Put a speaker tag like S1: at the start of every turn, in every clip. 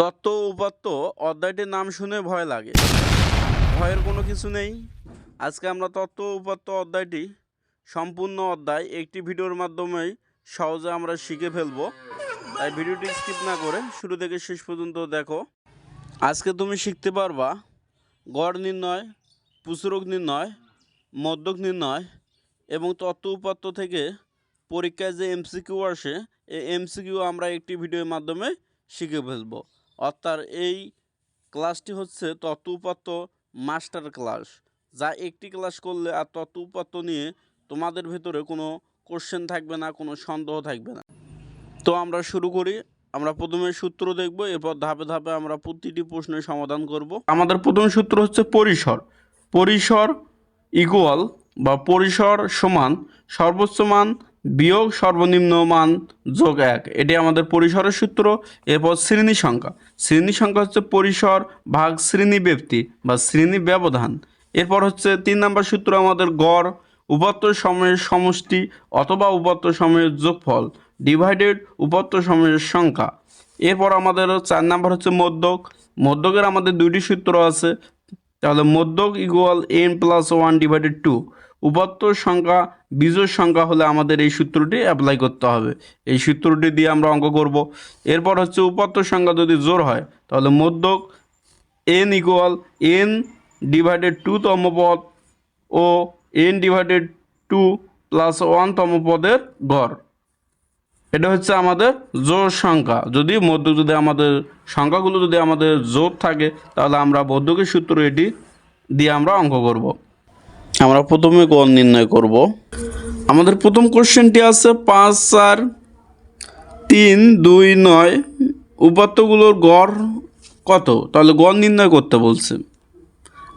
S1: তত্ত্ব উপাত্ত অধ্যায়টির নাম শুনে ভয় লাগে। ভয়ের কোনো কিছু নেই। আজকে আমরা তত্ত্ব উপাত্ত অধ্যায়টি, সম্পূর্ণ অধ্যায়, একটি ভিডিওর মাধ্যমেই সহজে আমরা শিখে ফেলব। তাই ভিডিওটি স্কিপ না করে শুরু থেকে শেষ পর্যন্ত দেখো। আজকে তুমি শিখতে পারবা গড় নির্ণয় পুসরক নির্ণয়, মদ্যক নির্ণয় এবং তত্ত্ব উপাত্ত থেকে পরীক্ষায় যে এমসিকিউ আসে, এই এমসিকিউ আমরা একটি ভিডিওর মাধ্যমে শিখে ফেলব। অর্থাৎ এই ক্লাসটি হচ্ছে তত্ত্ব উপাত্ত মাস্টার ক্লাস, যা একটি ক্লাস করলে আর তত্ত্ব উপাত্ত নিয়ে তোমাদের ভেতরে কোনো কোশ্চেন থাকবে না, কোনো সন্দেহ থাকবে না। তো আমরা শুরু করি, আমরা প্রথমে সূত্র দেখব, এরপর ধাপে ধাপে আমরা প্রতিটি প্রশ্নের সমাধান করব। আমাদের প্রথম সূত্র হচ্ছে পরিসর। পরিসর ইকুয়াল বা পরিসর সমান সর্বোচ্চ মান বিয়োগ সর্বনিম্ন মান যোগ এক। এটি আমাদের পরিসরের সূত্র, এরপর শ্রেণি সংখ্যা। শ্রেণি সংখ্যা হচ্ছে পরিসর ভাগ শ্রেণি ব্যক্তি বা শ্রেণি ব্যবধান। এরপর হচ্ছে তিন নম্বর সূত্র, আমাদের গড়, উপাত্ত সময়ের সমষ্টি অথবা উপাত্ত সময়ের যোগফল ডিভাইডেড উপাত্ত সময়ের সংখ্যা। এরপর আমাদের চার নাম্বার হচ্ছে মধ্যক। মধ্যকের আমাদের দুইটি সূত্র আছে। তাহলে মধ্যক equal N plus one divided two উপাত্ত সংখ্যা বীজের সংখ্যা হলে আমাদের এই সূত্রটি অ্যাপ্লাই করতে হবে। এই সূত্রটি দিয়ে আমরা অঙ্ক করব। এরপর হচ্ছে উপাত্তর সংখ্যা যদি জোর হয়, তাহলে মধ্যক N equal N divided two তম পদ ও এন ডিভাইডেড টু প্লাস ওয়ানতম পদের গড়। এটা হচ্ছে আমাদের জোর সংখ্যা। যদি মধ্য যদি আমাদের, সংখ্যাগুলো যদি আমাদের জোর থাকে, তাহলে আমরা মধ্যকের সূত্র এটি দিয়ে আমরা অঙ্ক করব। আমরা প্রথমে গণ নির্ণয় করব। আমাদের প্রথম কোশ্চেনটি আছে পাঁচ, চার, তিন, দুই, নয়। উপাত্তগুলোর গড় কত? তাহলে গড় নির্ণয় করতে বলছে।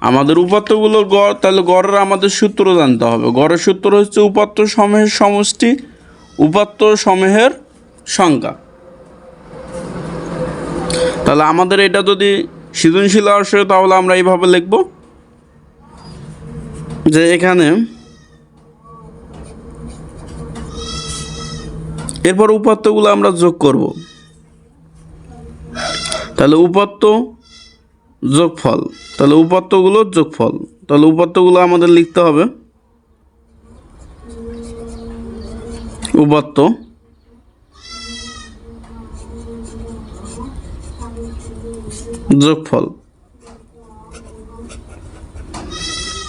S1: আমাদের উপাত্তগুলোর গড়, তাহলে গড়ের আমাদের সূত্র জানতে হবে। গড়ের সূত্র হচ্ছে উপাত্ত সমূহের সমষ্টি, উপাত্ত সমূহের সংখ্যা। তাহলে আমাদের এটা যদি সৃজনশীল আসে, তাহলে আমরা এইভাবে লিখব। যে এখানে এরপর উপাত্তগুলো আমরা যোগ করব। তাহলে উপাত্ত যোগফল, তাহলে উপাত্তগুলোর যোগফল, তাহলে উপাত্তগুলো আমাদের লিখতে হবে। উপাত্ত যোগফল।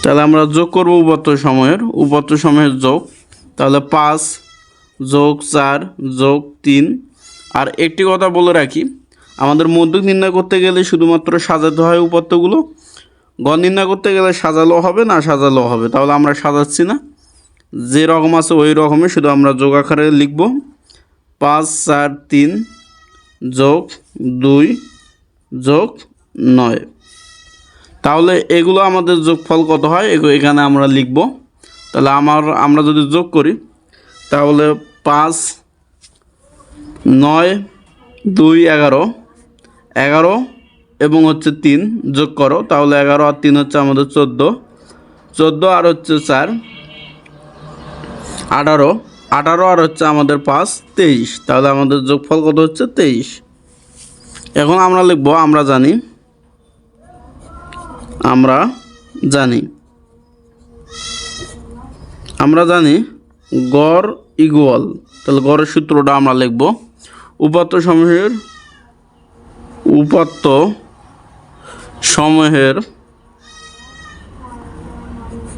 S1: তাহলে আমরা যোগ করব উপাত্ত সময়ের উপাত্ত সময়ের যোগ, তাহলে পাঁচ যোগ চার যোগ তিন। আর একটি কথা বলে রাখি, আমাদের মধ্যক নির্ণয় করতে গেলে শুধুমাত্র সাজাতে হয় উপাত্তগুলো। গণ নির্ণয় করতে গেলে সাজালো হবে না সাজালো হবে, তাহলে আমরা সাজাচ্ছি না। যে রকম আছে ওই রকমে শুধু আমরা যোগ আকারে লিখব। পাঁচ, চার, তিন যোগ দুই যোগ নয়। তাহলে এগুলো আমাদের যোগফল কত হয়? এগু- এখানে আমরা লিখব। তাহলে আমার, আমরা যদি যোগ করি, তাহলে পাঁচ, নয়, দুই, এগারো। এগারো এবং হচ্ছে তিন যোগ করো, তাহলে এগারো আর তিন হচ্ছে আমাদের চোদ্দ। চোদ্দ আর হচ্ছে চার, আঠারো। আঠারো আর হচ্ছে আমাদের পাঁচ, তেইশ। তাহলে আমাদের যোগফল কত হচ্ছে? তেইশ। এখন আমরা লিখব, আমরা জানি আমরা জানি। আমরা জানি গড় ইকুয়াল তাহলে গড়ের সূত্রটা আমরা লিখব। উপাত্ত সমূহের উপাত্ত সমূহের,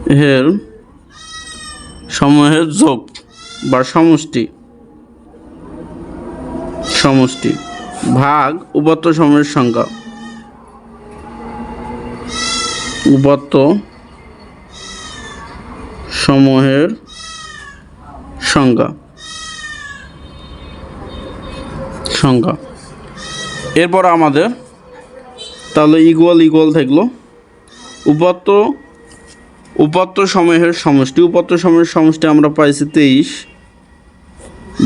S1: হের সমূহের যোগ বা সমষ্টি। সমষ্টি, ভাগ উপাত্ত সমূহের সংখ্যা। উপাত্ত সমূহের সংজ্ঞা। সংখ্যা এরপর আমাদের তাহলে ইকুয়াল ইকুয়াল থাকল। উপাত্ত উপাত্ত সমূহের সমষ্টি। উপাত্ত সমূহের সমষ্টি আমরা পাইছি তেইশ।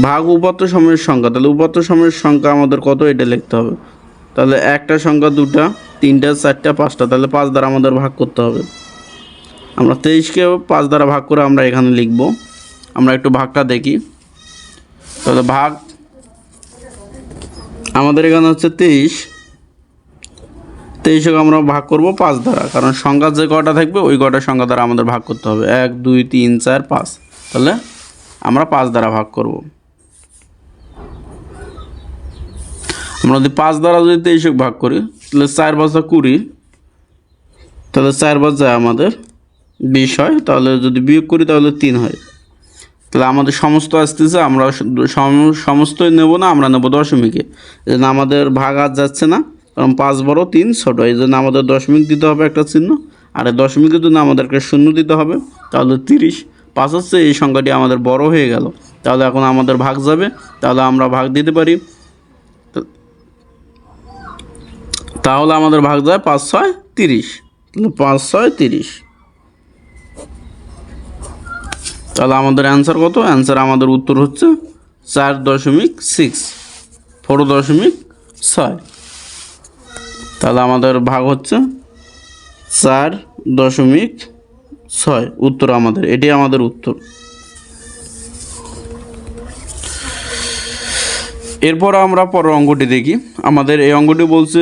S1: ভাগ উপাত্ত সমূহের সংখ্যা তাহলে উপাত্ত সমূহের সংখ্যা আমাদের কত? এটা লিখতে হবে। তাহলে একটা সংখ্যা দুটা তিনটা, চারটা, পাঁচটা, তাহলে পাঁচ দ্বারা আমাদের ভাগ করতে হবে। আমরা তেইশকে পাঁচ দ্বারা ভাগ করে আমরা এখানে লিখব। আমরা একটু ভাগটা দেখি। তাহলে ভাগ আমাদের এখানে হচ্ছে তেইশ। তেইশকে আমরা ভাগ করব পাঁচ দ্বারা, কারণ সংখ্যা যে কটা থাকবে, ওই কটা সংখ্যা দ্বারা আমাদের ভাগ করতে হবে। এক, দুই, তিন, চার, পাঁচ। তাহলে আমরা পাঁচ দ্বারা ভাগ করব। আমরা যদি পাঁচ দ্বারা যদি তেইশক ভাগ করি চার বাজা কুড়ি তাহলে চার বাজা আমাদের বিশ হয়, তাহলে যদি বিয়োগ করি তাহলে তিন হয়। তাহলে আমাদের সমস্ত আসতেছে, আমরা সমস্তই নেব না, আমরা নেব দশমিকে। এই জন্য আমাদের ভাগ আর যাচ্ছে না, কারণ পাঁচ বড় তিন ছোট, এই জন্য আমাদের দশমিক দিতে হবে একটা চিহ্ন, আর এই দশমিকের জন্য আমাদেরকে শূন্য দিতে হবে, তাহলে তিরিশ। পাঁচ হচ্ছে, এই সংখ্যাটি আমাদের বড় হয়ে গেল, তাহলে এখন আমাদের ভাগ যাবে, তাহলে আমরা ভাগ দিতে পারি। তাহলে আমাদের ভাগ যায় পাঁচ ছয় তিরিশ। তাহলে পাঁচ ছয় তিরিশ। তাহলে আমাদের অ্যান্সার কত? অ্যান্সার আমাদের উত্তর হচ্ছে চার দশমিক সিক্স ফোর দশমিক ছয়। তাহলে আমাদের ভাগ হচ্ছে চার দশমিক ছয়। উত্তর আমাদের এটি আমাদের উত্তর। এরপর আমরা পরের অঙ্কটি দেখি। আমাদের এই অঙ্কটি বলছে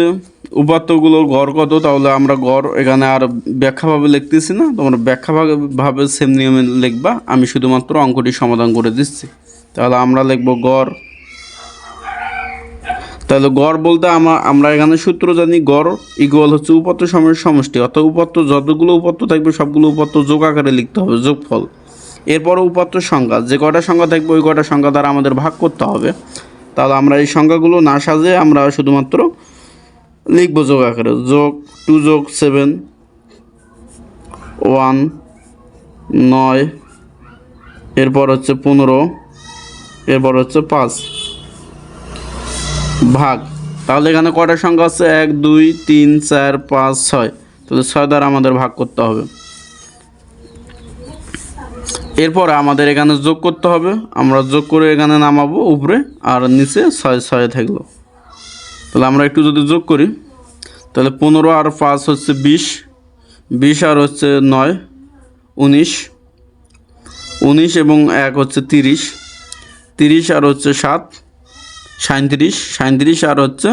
S1: উপাত্তগুলোর গড় কত? তাহলে আমরা গড় এখানে আর ব্যাখ্যাভাবে লিখতেছি না। তোমরা ব্যাখ্যাভাবে সেম নিয়মে লিখবা। আমি শুধুমাত্র অঙ্কটি সমাধান করে দিচ্ছি। তাহলে আমরা লিখব গড়। তাহলে গড় বলতে আমরা আমরা এখানে সূত্র জানি গড় ইকুয়াল হচ্ছে উপাত্ত সময়ের সমষ্টি। অর্থাৎ উপাত্ত যতগুলো উপাত্ত থাকবে, সবগুলো উপাত্ত যোগ আকারে লিখতে হবে, যোগফল। এরপর উপাত্ত সংখ্যা। যে কটা সংখ্যা থাকবে, ওই কটা সংখ্যা দ্বারা আমাদের ভাগ করতে হবে। তাহলে আমরা এই সংখ্যাগুলো না সাজে আমরা শুধুমাত্র লিখব যোগ আকারে যোগ টু যোগ সেভেন ওয়ান নয় এরপর হচ্ছে পনেরো এরপর হচ্ছে পাঁচ ভাগ তাহলে এখানে কয়টা সংখ্যা আছে এক দুই তিন চার, পাঁচ, ছয়. তাহলে ছয় দ্বারা আমাদের ভাগ করতে হবে। এরপর আমাদের এখানে যোগ করতে হবে। আমরা যোগ করে এখানে নামাবো উপরে, আর নিচে ছয় ছয় থাকল। তাহলে আমরা একটু যদি যোগ করি, তাহলে পনেরো আর পাঁচ হচ্ছে বিশ বিশ আর হচ্ছে নয়, উনিশ উনিশ এবং এক হচ্ছে তিরিশ তিরিশ আর হচ্ছে সাত সাঁত্রিশ সাঁত্রিশ আর হচ্ছে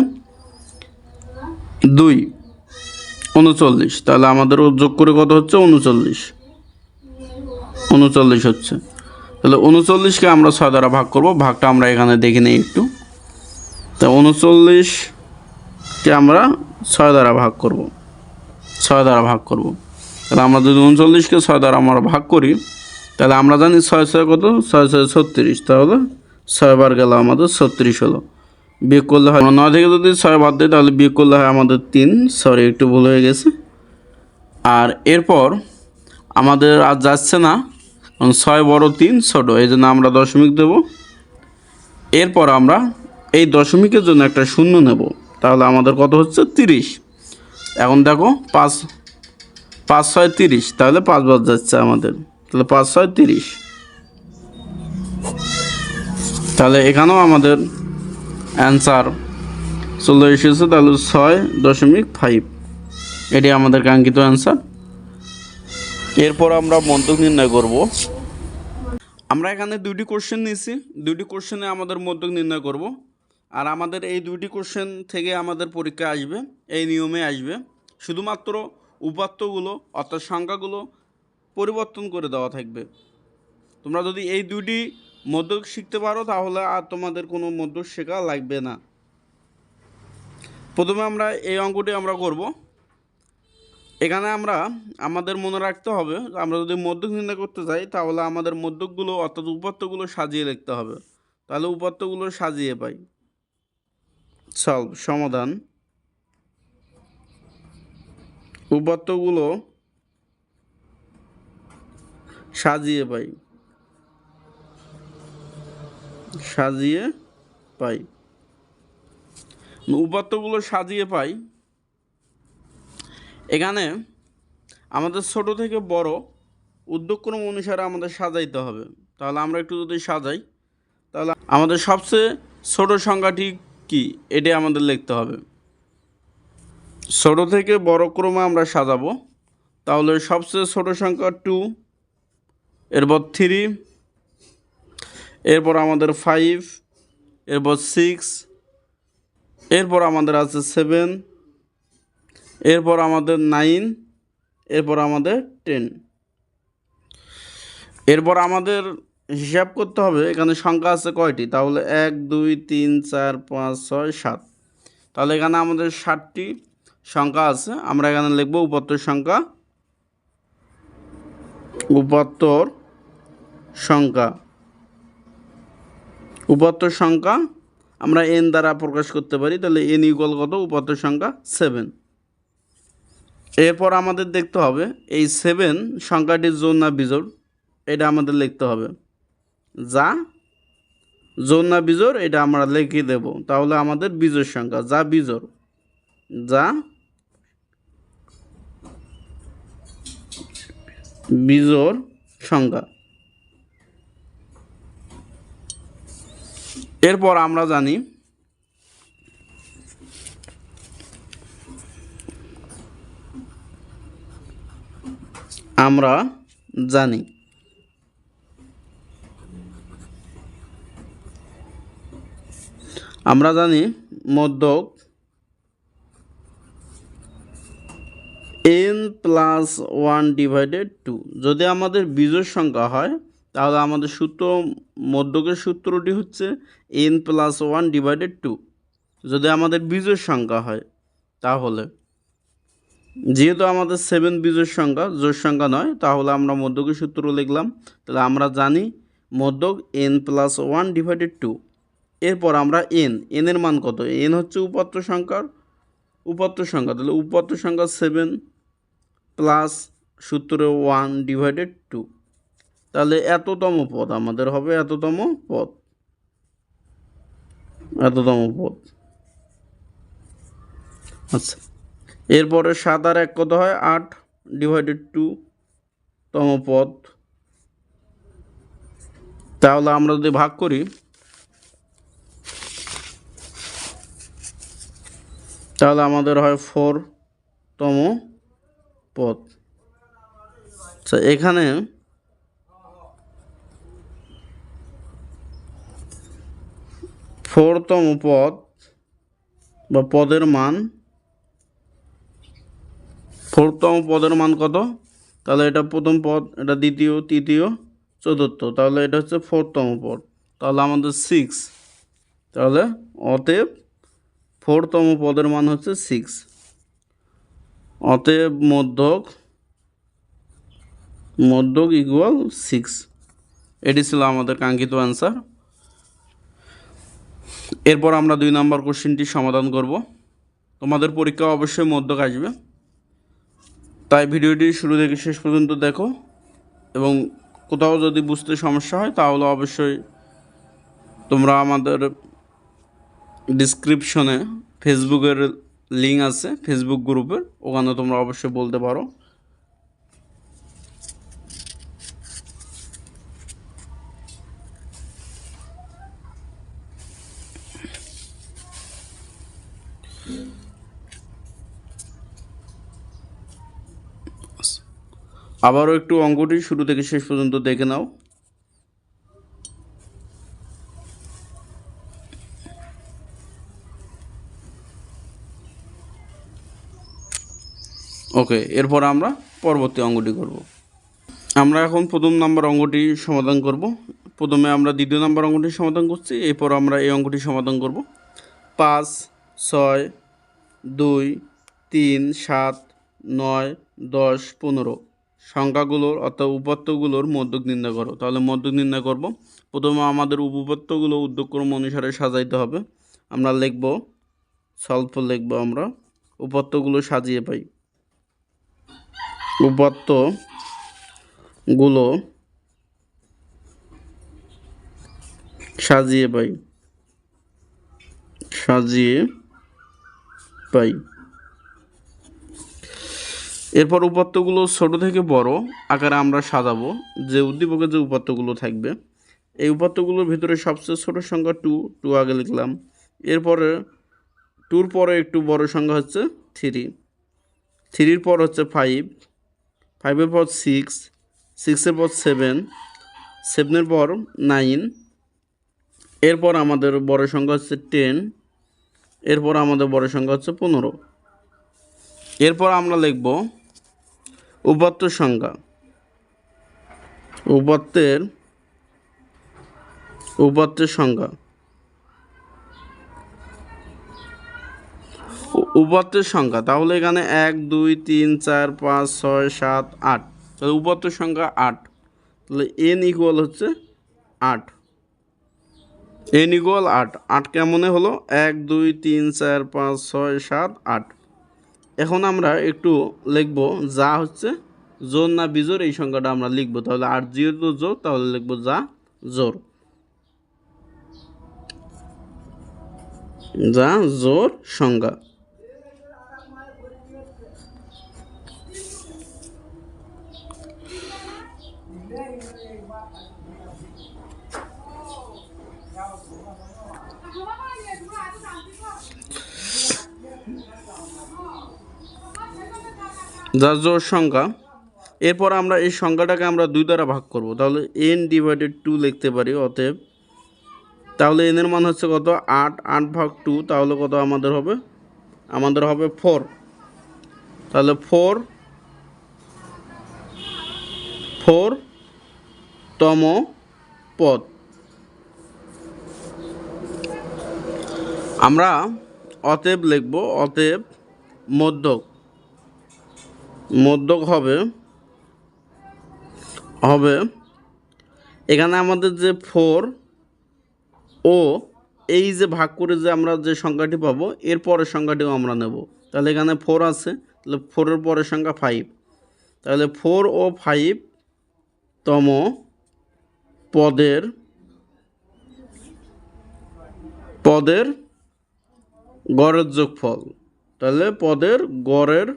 S1: দুই, উনচল্লিশ। তাহলে আমাদের যোগ করে কত হচ্ছে? উনচল্লিশ। উনচল্লিশ হচ্ছে। তাহলে উনচল্লিশকে আমরা ছয় দ্বারা ভাগ করব। ভাগটা আমরা এখানে দেখে নিই একটু। তা উনচল্লিশকে আমরা ছয় দ্বারা ভাগ করব। ছয় দ্বারা ভাগ করব। তাহলে আমরা যদি উনচল্লিশকে ছয় দ্বারা আমরা ভাগ করি, তাহলে আমরা জানি ছয় ছয় কত? ছয় ছয় ছত্রিশ। তাহলে ছয়বার গেল আমাদের ছত্রিশ হলো। বিয়োগ করলে হয় নয় থেকে যদি ছয় বাদ দিই, তাহলে বিয়োগ করলে হয় আমাদের তিন। সরি একটু ভুল হয়ে গেছে। আর এরপর আমাদের আর যাচ্ছে না। ছয় বড় তিন, ছোটো। এই জন্য আমরা দশমিক দেব। এরপর আমরা এই দশমিকের জন্য একটা শূন্য নেব। তাহলে আমাদের কত হচ্ছে? তিরিশ। এখন দেখো, পাঁচ পাঁচ ছয় তিরিশ। তাহলে পাঁচ বাদ যাচ্ছে আমাদের। তাহলে পাঁচ ছয় তিরিশ। তাহলে এখানেও আমাদের অ্যান্সার চলে এসেছে। তাহলে ছয় দশমিক ফাইভ এটি আমাদের কাঙ্ক্ষিত অ্যান্সার এরপর আমরা মন্তব্য নির্ণয় করব। আমরা এখানে দুইটি কোশ্চেন নিয়েছি। দুটি কোশ্চেনে আমাদের মন্তব্য নির্ণয় করব। আর আমাদের এই দুইটি কোশ্চেন থেকে আমাদের পরীক্ষা আসবে, এই নিয়মে আসবে। শুধুমাত্র উপাত্তগুলো, অর্থাৎ সংখ্যাগুলো পরিবর্তন করে দেওয়া থাকবে। তোমরা যদি এই দুইটি মধ্যক শিখতে পারো, তাহলে আর তোমাদের কোনো মধ্যক শেখা লাগবে না। প্রথমে আমরা এই অঙ্কটি আমরা করব। এখানে আমরা আমাদের মনে রাখতে হবে, আমরা যদি মধ্যক নির্ণয় করতে চাই তাহলে আমাদের মধ্যকগুলো, অর্থাৎ উপাত্তগুলো সাজিয়ে লিখতে হবে। তাহলে উপাত্তগুলো সাজিয়ে পাই। সলভ সমাধান। উপাত্তগুলো সাজিয়ে পাই। সাজিয়ে পাই। উপাত্তগুলো সাজিয়ে পাই। এখানে আমাদের ছোট থেকে বড় উদ্যোগক্রম অনুসারে আমাদের সাজাইতে হবে। তাহলে আমরা একটু যদি সাজাই, তাহলে আমাদের সবচেয়ে ছোট সংখ্যাটি কি? এটি আমাদের লিখতে হবে। ছোট থেকে বড় ক্রমে আমরা সাজাবো। তাহলে সবচেয়ে ছোট সংখ্যা টু এরপর থ্রি এরপর আমাদের ফাইভ এরপর সিক্স এরপর আমাদের আছে সেভেন এরপর আমাদের নাইন এরপর আমাদের টেন এরপর আমাদের হিসাব করতে হবে, এখানে সংখ্যা আছে কয়টি? তাহলে এক, দুই, তিন, চার, পাঁচ, ছয়, সাত। তাহলে এখানে আমাদের ষাটটি সংখ্যা আছে, আমরা এখানে লিখব উপাত্তর সংখ্যা। উপাত্তর সংখ্যা। উপাত্তর সংখ্যা আমরা এন দ্বারা প্রকাশ করতে পারি, তাহলে এন ইকুয়াল কত? উপাত্তর সংখ্যা সেভেন এরপর আমাদের দেখতে হবে, এই সেভেন সংখ্যাটির জোর না এটা আমাদের লিখতে হবে। যা জোর না বিজোড়, এটা আমরা লিখে দেব। তাহলে আমাদের বিজোড় সংখ্যা, যা বিজোড় যা বিজোড় সংখ্যা। এরপর আমরা জানি আমরা জানি আমরা জানি মধ্যক N plus one divided two যদি আমাদের বীজের সংখ্যা হয়, তাহলে আমাদের সূত্র, মধ্যকের সূত্রটি হচ্ছে N plus one divided two যদি আমাদের বীজের সংখ্যা হয়, তাহলে। যেহেতু আমাদের সেভেন বীজের সংখ্যা জোর সংখ্যা নয়, তাহলে আমরা মধ্যকের সূত্র লিখলাম। তাহলে আমরা জানি মধ্যক N plus one divided two এরপর আমরা এন এনের মান কত? এন হচ্ছে উপাত্ত সংখ্যার উপাত্ত সংখ্যা। তাহলে উপাত্ত সংখ্যা সেভেন প্লাস সূত্র ওয়ান ডিভাইডেড টু তাহলে এততম পদ আমাদের হবে এততম পদ। এততম পদ। আচ্ছা। এরপরে সাত আর এক কত হয়? আট ডিভাইডেড টু তম পদ। তাহলে আমরা যদি ভাগ করি তাহলে আমাদের হয় ফোর তম পদ। আচ্ছা এখানে ফোরতম পদ বা পদের মান, ফোরতম পদের মান কত? তাহলে এটা প্রথম পদ, এটা দ্বিতীয়, তৃতীয়, চতুর্থ। তাহলে এটা হচ্ছে ফোরতম পদ। তাহলে আমাদের সিক্স তাহলে অতএব ফোরতম পদের মান হচ্ছে সিক্স অতএব মধ্যক মধ্যক ইকুয়াল সিক্স এটি ছিল আমাদের কাঙ্ক্ষিত অ্যান্সার এরপর আমরা দুই নম্বর কোশ্চেনটি সমাধান করব। তোমাদের পরীক্ষা অবশ্যই মধ্যক আসবে। তাই ভিডিওটি শুরু থেকে শেষ পর্যন্ত দেখো এবং কোথাও যদি বুঝতে সমস্যা হয় তাহলে অবশ্যই তোমরা আমাদের ডিসক্রিপশনে ফেসবুকের লিঙ্ক আছে ফেসবুক গ্রুপের ওখানে তোমরা অবশ্যই বলতে পারো। আবারও একটু অঙ্কটি শুরু থেকে শেষ পর্যন্ত দেখে নাও। ওকে, এরপর আমরা পরবর্তী অঙ্গটি করব। আমরা এখন প্রথম নাম্বার অঙ্কটি সমাধান করব। প্রথমে আমরা দ্বিতীয় নাম্বার অঙ্কটি সমাধান করছি, এরপর আমরা এই অঙ্কটি সমাধান করব। পাঁচ, ছয়, দুই, তিন, সাত, নয়, দশ, পনেরো। সংখ্যাগুলোর অর্থাৎ উপাত্তগুলোর মধ্যক নির্ণয় করো। তাহলে মধ্যক নির্ণয় করব। প্রথমে আমাদের উপপাত্তগুলো উদ্যোগক্রম অনুসারে সাজাইতে হবে। আমরা লিখব স্বল্প লিখব আমরা উপাত্তগুলো সাজিয়ে পাই। উপাত্তগুলো সাজিয়ে পাই। সাজিয়ে পাই। এরপর উপাত্তগুলো ছোট থেকে বড় আকারে আমরা সাজাবো। যে উদ্দীপকে যে উপাত্তগুলো থাকবে। এই উপাত্তগুলোর ভিতরে সবচেয়ে ছোট সংখ্যা টু টু আগে লিখলাম। এরপরে টুর পরে একটু বড় সংখ্যা হচ্ছে থ্রি থ্রির পর হচ্ছে ফাইভ ফাইভের পর সিক্স সিক্সের পর সেভেন সেভেনের পর নাইন এরপর আমাদের বড় সংখ্যা হচ্ছে টেন এরপর আমাদের বড় সংখ্যা হচ্ছে পনেরো। এরপর আমরা লিখব উপাত্ত সংখ্যা। উপাত্তের উপাত্তের সংখ্যা। উপাত্তের সংখ্যা। তাহলে এখানে এক, দুই, তিন, চার, পাঁচ, ছয়, সাত, আট। তাহলে উপাত্তের সংখ্যা আট। তাহলে এন ইকুয়াল হচ্ছে আট। এন ইকুয়াল আট। আট কেমনে হলো? এক, দুই, তিন, চার, পাঁচ, ছয়, সাত, আট। এখন আমরা একটু লিখব যা হচ্ছে জোর না বিজোর, এই সংখ্যাটা আমরা লিখব। তাহলে আট জিরো জোর, তাহলে লিখব যা জোর। যা জোর সংখ্যা। যা জোর সংখ্যা, এরপর আমরা এই সংখ্যাটাকে আমরা দুই দ্বারা ভাগ করব। তাহলে এন ডিভাইডেড টু লিখতে পারি, অতএব তাহলে এন এর মান হচ্ছে কত? আট আট ভাগ টু তাহলে কত আমাদের হবে? আমাদের হবে ফোর তাহলে ফোর ফোর তম পদ। আমরা অতএব লিখব, অতএব মধ্যক মধ্যক হবে হবে এখানে আমাদের যে ফোর ও এই যে ভাগ করে যে আমরা যে সংখ্যাটি পাবো, এর পরের সংখ্যাটিও আমরা নেব। তাহলে এখানে ফোর আছে, তাহলে ফোরের পরের সংখ্যা ফাইভ। তাহলে ফোর ও ফাইভ তম পদের পদের গড়ের যোগফল। তাহলে পদের গড়ের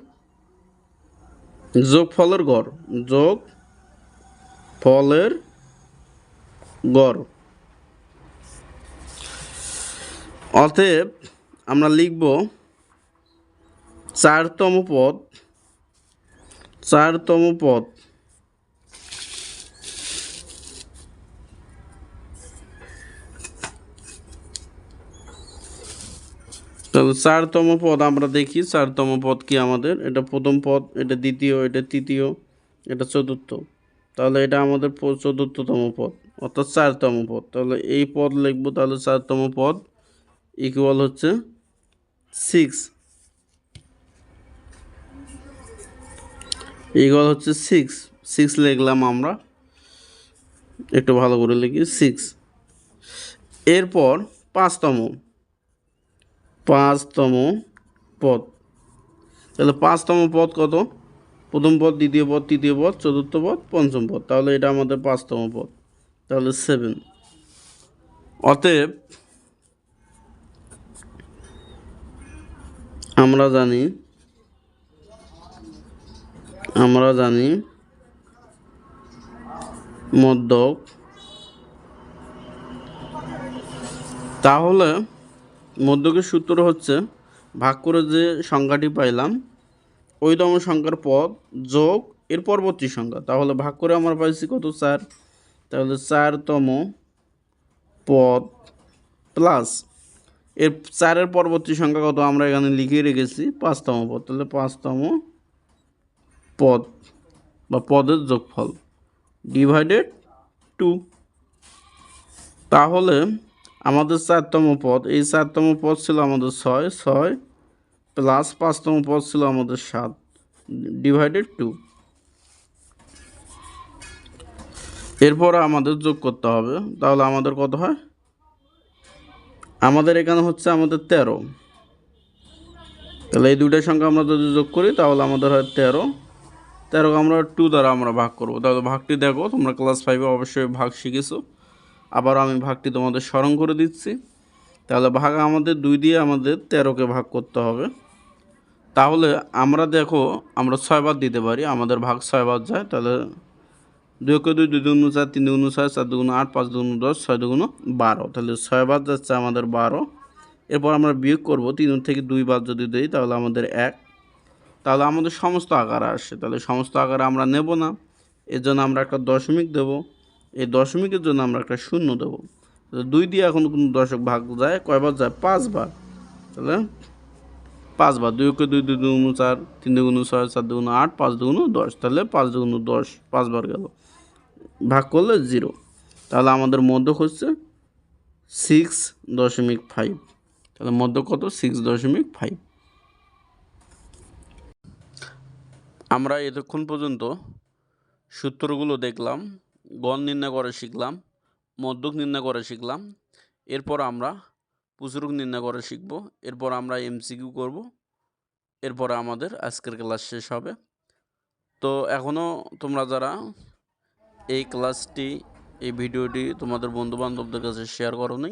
S1: যোগ ফলের গড় যোগ ফলের গড়। অতএব আমরা লিখব চারতম পদ চারতম পদ তাহলে চারতম পদ আমরা দেখি, চারতম পদ কি আমাদের? এটা প্রথম পদ, এটা দ্বিতীয়, এটা তৃতীয়, এটা চতুর্থ। তাহলে এটা আমাদের চতুর্থতম পদ, অর্থাৎ চারতম পদ। তাহলে এই পদ লিখব, তাহলে চারতম পদ ইকুয়াল হচ্ছে সিক্স ইকুয়াল হচ্ছে সিক্স সিক্স লিখলাম আমরা, একটু ভালো করে লিখি সিক্স এরপর পাঁচতম। পাঁচতম পদ। তাহলে পাঁচতম পদ কত? প্রথম পদ, দ্বিতীয় পদ, তৃতীয় পদ, চতুর্থ পদ, পঞ্চম পদ। তাহলে এটা আমাদের পাঁচতম পদ। তাহলে সেভেন অতএব আমরা জানি আমরা জানি মধ্যক তাহলে মধ্যকের সূত্র হচ্ছে, ভাগ করে যে সংখ্যাটি পাইলাম ওইতম সংখ্যার পদ যোগ এর পরবর্তী সংখ্যা তাহলে ভাগ করে আমরা পাইছি কত চার? তাহলে চারতম পদ প্লাস এর চারের পরবর্তী সংখ্যা কত? আমরা এখানে লিখে রেখেছি পাঁচতম পদ। তাহলে পাঁচতম পদ বা পদের যোগফল ডিভাইডেড টু তাহলে আমাদের চারতম পদ, এই চারতম পদ ছিল আমাদের ছয় ছয় প্লাস পাঁচতম পদ ছিল আমাদের সাত, ডিভাইডেড টু। এরপর আমাদের যোগ করতে হবে, তাহলে আমাদের কত হয়? আমাদের এখানে হচ্ছে আমাদের তেরো। তাহলে এই দুইটা সংখ্যা আমরা যদি যোগ করি, তাহলে আমাদের হয় তেরো। তেরোকে আমরা টু দ্বারা আমরা ভাগ করব। তাহলে ভাগটি দেখো, তোমরা ক্লাস ফাইভে অবশ্যই ভাগ শিখেছো। আবার আমি ভাগটি তোমাদের স্মরণ করে দিচ্ছি। তাহলে ভাগ আমাদের দুই দিয়ে আমাদের তেরোকে ভাগ করতে হবে। তাহলে আমরা দেখো, আমরা ছয়বার দিতে পারি, আমাদের ভাগ ছয়বার যায়। তাহলে দুই একে দুই দুই দুগুণ চার, তিন দুগুণ ছয়, চার দুগুণ আট, পাঁচ দুগুণ দশ, ছয় দুগুণ বারো। তাহলে ছয়বার যাচ্ছে আমাদের বারো। এরপর আমরা বিয়োগ করব তিন থেকে দুই বার যদি দিই, তাহলে আমাদের এক। তাহলে আমাদের সমস্ত আকার আসে। তাহলে সমস্ত আকারে আমরা নেব না। এর জন্য আমরা একটা দশমিক দেব। এই দশমিকের জন্য আমরা একটা শূন্য দেবো। দুই দিয়ে এখন কোনো দশক ভাগ যায়, কয়বার যায়? পাঁচবার। তাহলে পাঁচবার। দুই দুই দুই দুগুণ চার, তিন দুগুণ ছয়, চার দুগুণ আট, পাঁচ দুগুণ দশ। তাহলে পাঁচ দুগুণ দশ পাঁচবার গেল। ভাগ করলে জিরো। তাহলে আমাদের মধ্যক হচ্ছে সিক্স দশমিক ফাইভ তাহলে মধ্যক কত? সিক্স দশমিক ফাইভ আমরা এতক্ষণ পর্যন্ত সূত্রগুলো দেখলাম। গণ নির্ণয় করে শিখলাম মধ্যক নির্ণয় করে শিখলাম, এরপর আমরা পুচুরক নির্ণয় করে শিখব, এরপর আমরা এমসিকিউ করব, এরপর আমাদের আজকের ক্লাস শেষ হবে। তো এখনও তোমরা যারা এই ক্লাসটি, এই ভিডিওটি তোমাদের বন্ধুবান্ধবদের কাছে শেয়ার করো নি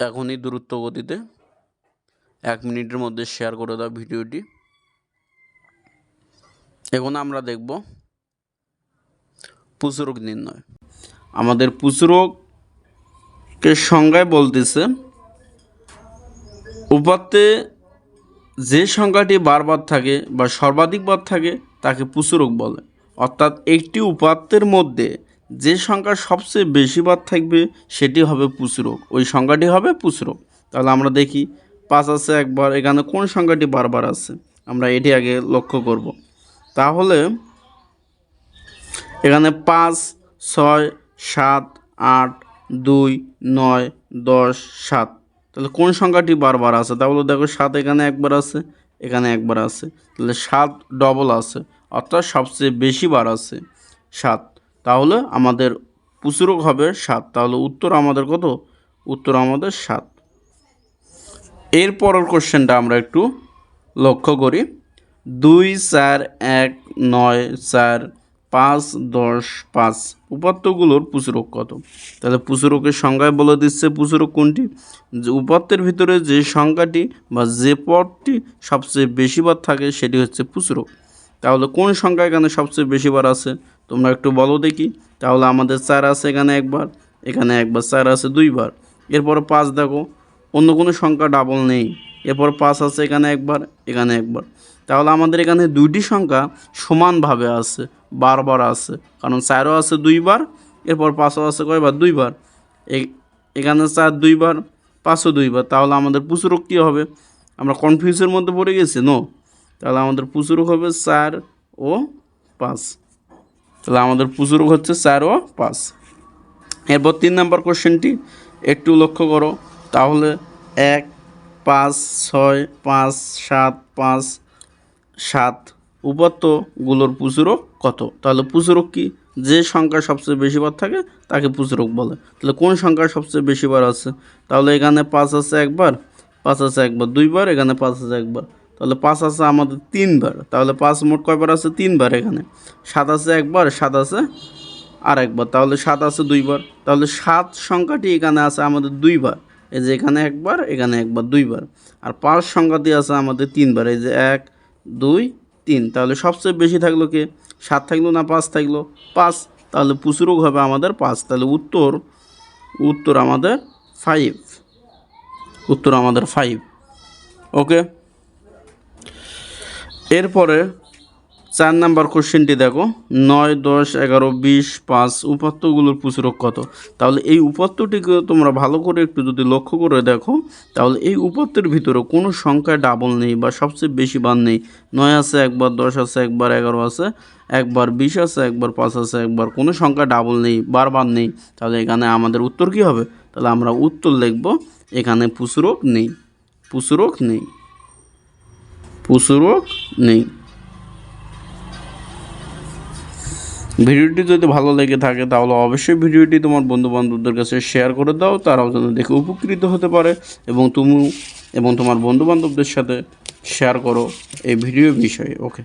S1: এখনই দূরত্ব গতিতে এক মিনিটের মধ্যে শেয়ার করে দাও ভিডিওটি। এখন আমরা দেখব পুচুরক নির্ণয়। আমাদের পুচুরকের সংজ্ঞায় বলতেছে, উপাত্তে যে সংখ্যাটি বারবার থাকে বা সর্বাধিকবার থাকে, তাকে পুচুরক বলে। অর্থাৎ একটি উপাত্তের মধ্যে যে সংখ্যা সবচেয়ে বেশি বার থাকবে, সেটি হবে পুচুরক ওই সংখ্যাটি হবে পুচুরক তাহলে আমরা দেখি, পাঁচ আছে একবার, এখানে কোন সংখ্যাটি বারবার আছে? আমরা এটি আগে লক্ষ্য করব। তাহলে এখানে পাঁচ, ছয়, সাত, আট, দুই, নয়, দশ, সাত। তাহলে কোন সংখ্যাটি বারবার আছে? তাহলে দেখো সাত এখানে একবার আছে, এখানে একবার আছে। তাহলে সাত ডবল আছে, অর্থাৎ সবচেয়ে বেশি বার আছে সাত। তাহলে আমাদের পুচুরক হবে সাত। তাহলে উত্তর আমাদের কত? উত্তর আমাদের সাত। এর পরের কোশ্চেনটা আমরা একটু লক্ষ্য করি। দুই, চার, এক, নয়, চার পাঁচ, দশ, পাঁচ। উপাত্তগুলোর পুচুরক কত? তাহলে পুচুরকের সংখ্যায় বলে দিচ্ছে পুচুরক কোনটি? যে উপাত্তের ভিতরে যে সংখ্যাটি বা যে পদটি সবচেয়ে বেশিবার থাকে সেটি হচ্ছে পুচুরক। তাহলে কোন সংখ্যা এখানে সবচেয়ে বেশিবার আছে? তোমরা একটু বলো দেখি। তাহলে আমাদের চার আছে এখানে একবার এখানে একবার চার আছে দুইবার। এরপরে পাঁচ দেখো, অন্য কোনো সংখ্যা ডাবল নেই। এরপর পাঁচ আছে এখানে একবার এখানে একবার। তাহলে আমাদের এখানে দুইটি সংখ্যা সমানভাবে আছে। বারবার আছে। কারণ চারও আছে দুইবার, এরপর পাঁচও আছে কয়বার? দুইবার। এখানে চার দুইবার, পাঁচও দুইবার। তাহলে আমাদের পুচুরক কী হবে? আমরা কনফিউজের মধ্যে পড়ে গেছি নো তাহলে আমাদের পুচুরক হবে চার ও পাঁচ। তাহলে আমাদের পুচুরক হচ্ছে চার ও পাঁচ। এরপর তিন নম্বর কোশ্চেনটি একটু লক্ষ্য করো। তাহলে এক, পাঁচ, ছয়, পাঁচ, সাত পাঁচ, সাত। উপাত্তগুলোর পুচুরক কত? তাহলে পুচুরক কি? যে সংখ্যা সবচেয়ে বেশি বার থাকে, তাকে পুচুরক বলে। তাহলে কোন সংখ্যা সবচেয়ে বেশি বার আছে? তাহলে এখানে পাঁচ আছে একবার, পাঁচ আছে একবার দুইবার, এখানে পাঁচ আছে একবার। তাহলে পাঁচ আছে আমাদের তিনবার, তাহলে পাঁচ মোট কয়বার আছে? তিনবার এখানে। সাত আছে একবার, সাত আছে আর একবার তাহলে সাত আছে দুইবার। তাহলে সাত সংখ্যাটি এখানে আছে আমাদের দুইবার। এই যে এখানে একবার এখানে একবার দুইবার। আর পাঁচ সংখ্যাটি আছে আমাদের তিনবার। এই যে এক, দুই, তিন। তাহলে সবচেয়ে বেশি থাকল কে? সাত থাকল না পাঁচ থাকল? পাঁচ। তাহলে পুচুরক হবে আমাদের পাঁচ। তাহলে উত্তর উত্তর আমাদের ফাইভ উত্তর আমাদের ফাইভ ওকে এরপরে চার নাম্বার কোশ্চেনটি দেখো। নয়, দশ, এগারো, বিশ, পাঁচ উপাত্তগুলোর পুচুরক কত? তাহলে এই উপাত্তটিকে তোমরা ভালো করে একটু যদি লক্ষ্য করে দেখো, তাহলে এই উপাত্তের ভিতরে কোনো সংখ্যায় ডাবল নেই বা সবচেয়ে বেশি বার নেই। নয় আছে একবার, দশ আছে একবার, এগারো আছে। একবার বিশ আছে, একবার পাঁচ আছে, একবার কোনো সংখ্যা ডাবল নেই, বারবার নেই, তাহলে এখানে আমাদের উত্তর কী হবে? তাহলে আমরা উত্তর লিখব, এখানে পুচুরক নেই পুচুরক নেই পুচুরক নেই। ভিডিওটি যদি ভালো লেগে থাকে, তাহলে অবশ্যই ভিডিওটি তোমার বন্ধু বান্ধবদের কাছে শেয়ার করে দাও, তারাও যেন দেখে উপকৃত হতে পারে, এবং তুমি এবং তোমার বন্ধু বান্ধবদের সাথে শেয়ার করো এই ভিডিও বিষয়ে ওকে